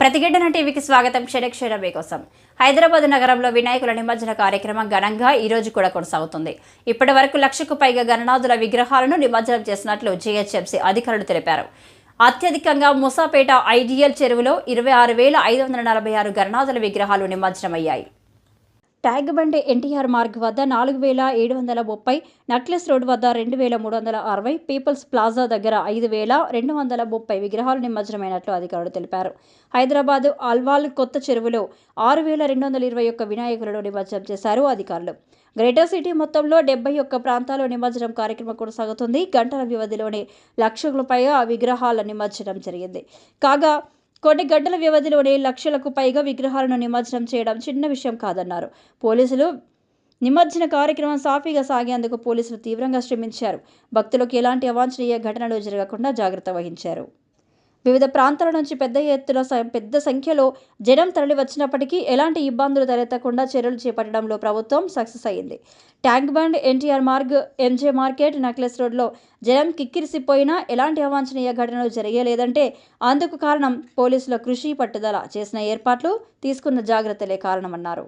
ప్రతిఘటన టీవీకి స్వాగతం క్షణక్షణ కోసం హైదరాబాద్ నగరంలో వినాయకుల నిమజ్జన కార్యక్రమం ఘనంగా ఈ రోజు కూడా కొనసాగుతుంది. ఇప్పటి వరకు లక్షకు పైగా గణనాథుల విగ్రహాలను నిమజ్జనం చేసినట్లు జీహెచ్ఎంసీ అధికారులు తెలిపారు. అత్యధికంగా ముసాపేట ఐడియల్ చెరువులో ఇరవై ఆరు వేల ఐదు వందల నలభై ఆరు గణనాథుల విగ్రహాలు నిమజ్జనమయ్యాయి. ట్యాగ్ బండ్ ఎన్టీఆర్ మార్గ్ వద్ద నాలుగు వేల ఏడు వందల ముప్పై నక్లెస్ రోడ్ వద్ద రెండు వేల మూడు వందల అరవై పీపుల్స్ ప్లాజా దగ్గర ఐదు వేల రెండు వందల ముప్పై విగ్రహాలు నిమజ్జనమైనట్లు అధికారులు తెలిపారు. హైదరాబాద్ అల్వాల్ కొత్త చెరువులో ఆరు వేల రెండు వందల ఇరవై ఒక్క వినాయకులను నిమజ్జనం చేశారు అధికారులు. గ్రేటర్ సిటీ మొత్తంలో డెబ్బై ఒక్క ప్రాంతాల్లో నిమజ్జనం కార్యక్రమం కొనసాగుతుంది. గంటల వ్యవధిలోనే లక్షలపై విగ్రహాల నిమజ్జనం జరిగింది. కాగా కొన్ని గంటల వ్యవధిలోనే లక్షలకు పైగా విగ్రహాలను నిమజ్జనం చేయడం చిన్న విషయం కాదన్నారు. పోలీసులు నిమజ్జన కార్యక్రమం సాఫీగా సాగేందుకు పోలీసులు తీవ్రంగా శ్రమించారు. భక్తులకు ఎలాంటి అవాంఛనీయ ఘటనలు జరగకుండా జాగ్రత్త వహించారు. వివిధ ప్రాంతాల నుంచి పెద్ద ఎత్తున పెద్ద సంఖ్యలో జనం తరలి వచ్చినప్పటికీ ఎలాంటి ఇబ్బందులు తలెత్తకుండా చర్యలు చేపట్టడంలో ప్రభుత్వం సక్సెస్ అయ్యింది. Tank bund NTR Marg MJ market necklace రోడ్లో జనం కిక్కిరిసిపోయినా ఎలాంటి అవాంఛనీయ ఘటనలు జరగలేదంటే అందుకు కారణం పోలీసుల కృషి పట్టుదల. చేసిన ఏర్పాట్లు తీసుకున్న జాగ్రత్తలే కారణమన్నారు.